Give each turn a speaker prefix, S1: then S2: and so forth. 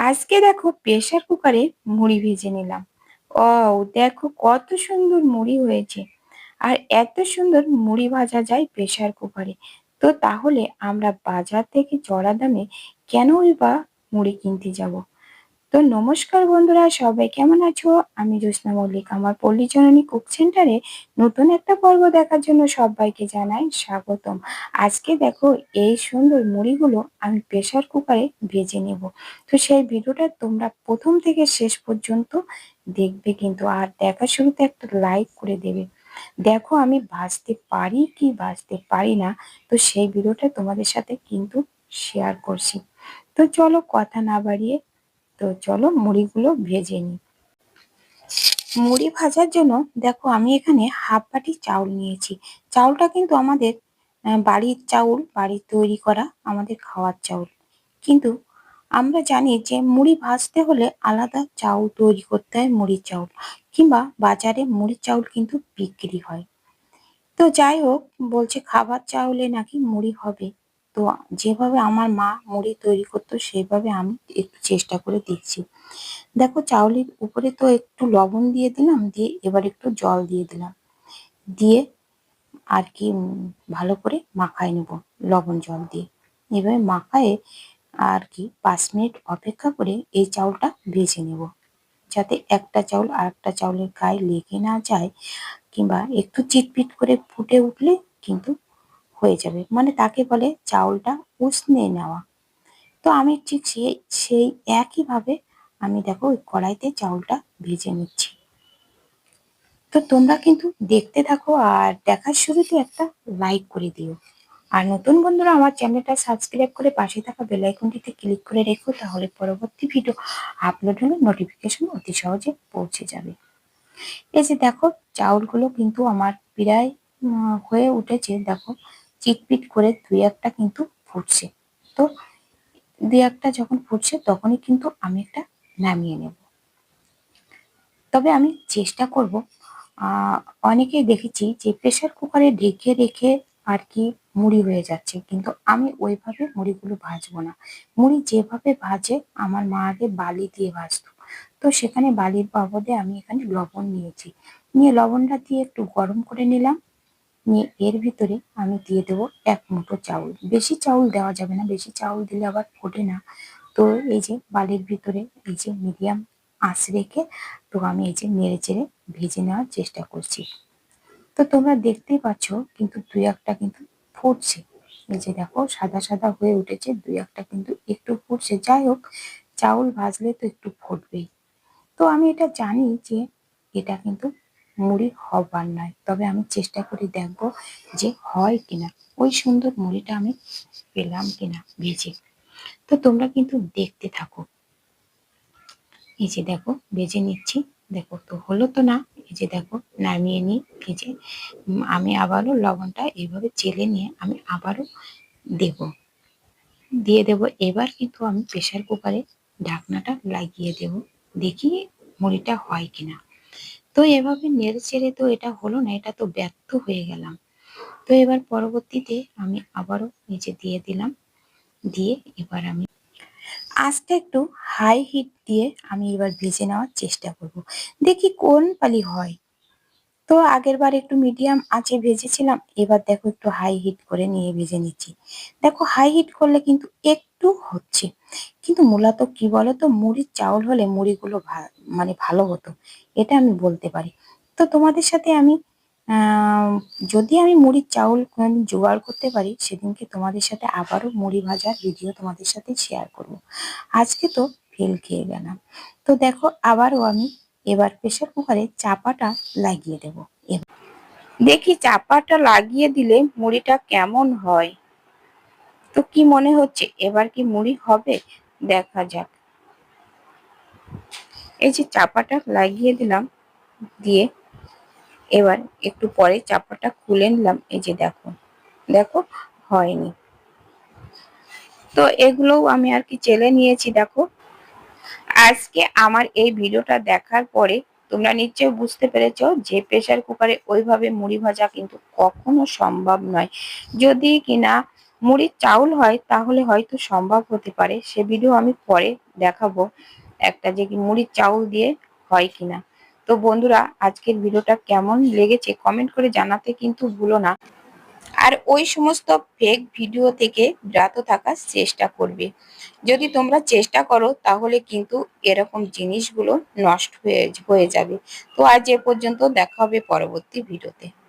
S1: আজকে দেখো প্রেশার কুকারে মুড়ি ভেজে নিলাম। ও দেখো কত সুন্দর মুড়ি হয়েছে। আর এত সুন্দর মুড়ি ভাজা যায় প্রেশার কুকারে। তো তাহলে আমরা বাজার থেকে চড়া দামে কেনই বা মুড়ি কিনতে যাব? তো নমস্কার বন্ধুরা, সবাই কেমন আছো? আমি জ্যোৎস্না মল্লিক, আমার পল্লীজননী কুক সেন্টারে নতুন একটা পর্ব দেখার জন্য সবাইকে জানাই স্বাগতম। আজকে দেখো এই সুন্দর মুড়িগুলো আমি প্রেসার কুকারে ভেজে নেব। তো সেই ভিডিওটা তোমরা প্রথম থেকে শেষ পর্যন্ত দেখবে কিন্তু, আর দেখার শুরুতে একটা লাইক করে দেবে। দেখো আমি ভাজতে পারি কি ভাজতে পারি না, তো সেই ভিডিওটা তোমাদের সাথে কিন্তু শেয়ার করছি। তো চলো কথা না বাড়িয়ে তো চলো মুড়িগুলো ভেজে নিই। মুড়ি ভাজার জন্য দেখো আমি এখানে হাফ বাটি চাউল নিয়েছি। চাউলটা কিন্তু আমাদের বাড়ির চাউল, বাড়ির তৈরি করা আমাদের খাওয়ার চাউল। কিন্তু আমরা জানি যে মুড়ি ভাজতে হলে আলাদা চাউল তৈরি করতে হয় মুড়ির চাউল কিংবা বাজারে মুড়ির চাউল কিন্তু বিক্রি হয়। তো যাই হোক, বলছে খাবার চাউলে নাকি মুড়ি হবে। তো যেভাবে আমার মা মুড়ি তৈরি করতো, সেভাবে আমি একটু চেষ্টা করে দেখছি দেখো, চাউলের উপরে তো একটু লবণ দিয়ে দিলাম, দিয়ে এবার একটু জল দিয়ে দিলাম। দিয়ে আর কি ভালো করে মাখায় নেব লবণ জল দিয়ে। এভাবে মাখায়ে আর কি পাঁচ মিনিট অপেক্ষা করে এই চাউলটা ভেজে নেব। যাতে একটা চাউল আর একটা চাউলের গায়ে লেগে না যায়, কিংবা একটু চিটপিট করে ফুটে উঠলে কিন্তু হয়ে যাবে। মানে তাকে বলে চাউলটা উষ্ণে নেওয়া। তো আমি ঠিক সেই সেই একইভাবে আমি দেখো ওই কড়াইতে চাউলটা ভেজে নিচ্ছি। তো তোমরা কিন্তু দেখতে থাকো আর দেখার শুরুতে একটা লাইক করে দিও। আর নতুন বন্ধুরা আমার চ্যানেলটা সাবস্ক্রাইব করে পাশে থাকা বেল আইকনটিতে ক্লিক করে রেখো, তাহলে পরবর্তী ভিডিও আপলোড হলে নোটিফিকেশন অতি সহজে পৌঁছে যাবে। এই যে দেখো, চাউলগুলো কিন্তু আমার প্রায় হয়ে উঠেছে। দেখো চিটপিট করে দুই একটা কিন্তু ফুটছে। তো দুই একটা যখন ফুটছে, তখনই কিন্তু আমি একটা নামিয়ে নেব। তবে আমি চেষ্টা করব অনেকেই দেখেছি যে প্রেশার কুকারে ঢেকে রেখে আর কি মুড়ি হয়ে যাচ্ছে। কিন্তু আমি ওইভাবে মুড়িগুলো ভাজবো না। মুড়ি যেভাবে ভাজে, আমার মা আগে বালি দিয়ে ভাজতো। তো সেখানে বালির বাবদে আমি এখানে লবণ নিয়েছি। নিয়ে লবণটা দিয়ে একটু গরম করে নিলাম। নিয়ে এর ভিতরে আমি দিয়ে দেবো এক মুঠো চাউল। বেশি চাউল দেওয়া যাবে না, বেশি চাউল দিলে আবার ফোটে না। তো এই যে বালির ভিতরে এই যে মিডিয়াম আঁচ রেখে তো আমি এই যে নেড়ে চেড়ে ভেজে নেওয়ার চেষ্টা করছি। তো তোমরা দেখতেই পাচ্ছ কিন্তু দুই একটা কিন্তু ফুটছে। এই যে দেখো, সাদা সাদা হয়ে উঠেছে, দুই একটা কিন্তু একটু ফুটছে। যাই হোক, চাউল ভাজলে তো একটু ফুটবেই। তো আমি এটা জানি যে এটা কিন্তু মুড়ি হবার নয়। তবে আমি চেষ্টা করি দেখব যে হয় কিনা। ওই সুন্দর মুড়িটা আমি পেলাম কিনা ভেজে। তো তোমরা কিন্তু দেখতে থাকো। এই যে দেখো, ভেজে নিচ্ছি। দেখো তো হলো তো না? এই যে দেখো, নামিয়ে এই যে আমি আবারও লবণটা এইভাবে চেলে নিয়ে আমি আবারও দেব। দিয়ে দেব। এবার কিন্তু আমি প্রেশার কুকারে ঢাকনাটা লাগিয়ে দেব। দেখি মুড়িটা হয় কিনা। তো এভাবে নেড়ে চেড়ে তো এটা হলো না, এটা তো ব্যর্থ হয়ে গেলাম। তো এবার পরবর্তীতে আমি আবারও নিচে দিয়ে দিলাম, দিয়ে এবার আমি আজটা একটু হাই হিট দিয়ে আমি এবার ভেজে নেওয়ার চেষ্টা করব। দেখি কোন পালি হয়। তো আগের বার একটু মিডিয়াম আঁচে ভেজেছিলাম, এবার দেখো একটু হাই হিট করে নিয়ে ভেজে নিচ্ছি। দেখো হাই হিট করলে কিন্তু একটু হচ্ছে। কিন্তু মূলত কি বলতো? মুড়ির চাউল হলে মুড়িগুলো মানে ভালো হতো। এটা আমি বলতে পারি। তো তোমাদের সাথে আমি যদি আমি মুড়ির চাউল জোগাড় করতে পারি, সেদিনকে তোমাদের সাথে আবারও মুড়ি ভাজার ভিডিও তোমাদের সাথে শেয়ার করব। আজকে তো ফেল খেয়ে গেলাম। তো দেখো, আবারও আমি এবার প্রেশার কুকারে চাপাটা লাগিয়ে দেব। দেখি, চাপাটা লাগিয়ে দিলে মুড়িটা কেমন হয়? তো কি মনে হচ্ছে? এবার কি মুড়ি হবে? দেখা যাক। এই যে চাপাটা লাগিয়ে দিলাম, দিয়ে এবার একটু পরে চাপাটা খুলে নিলাম। এই যে দেখো দেখো, হয়নি। তো এগুলোও আমি আর কি চেলে নিয়েছি, দেখো। আজকে আমার এই ভিডিওটা দেখার পরে তোমরা নিশ্চয়ই বুঝতে পেরেছ যে প্রেশার কুকারে ওইভাবে মুড়ি ভাজা কিন্তু কখনো সম্ভব নয়। যদি কিনা মুড়ির চাউল হয়, তাহলে হয়তো সম্ভব হতে পারে। সে ভিডিও আমি পরে দেখাবো একটা যে মুড়ির চাউল দিয়ে হয় কিনা। তো বন্ধুরা, আজকের ভিডিওটা কেমন লেগেছে কমেন্ট করে জানাতে কিন্তু ভুলো না। আর ওই সমস্ত ফেক ভিডিও থেকে বিরত থাকার চেষ্টা করবে। যদি তোমরা চেষ্টা করো, তাহলে কিন্তু এরকম জিনিসগুলো নষ্ট হয়ে হয়ে যাবে। তো আজ এ পর্যন্ত দেখা হবে পরবর্তী ভিডিওতে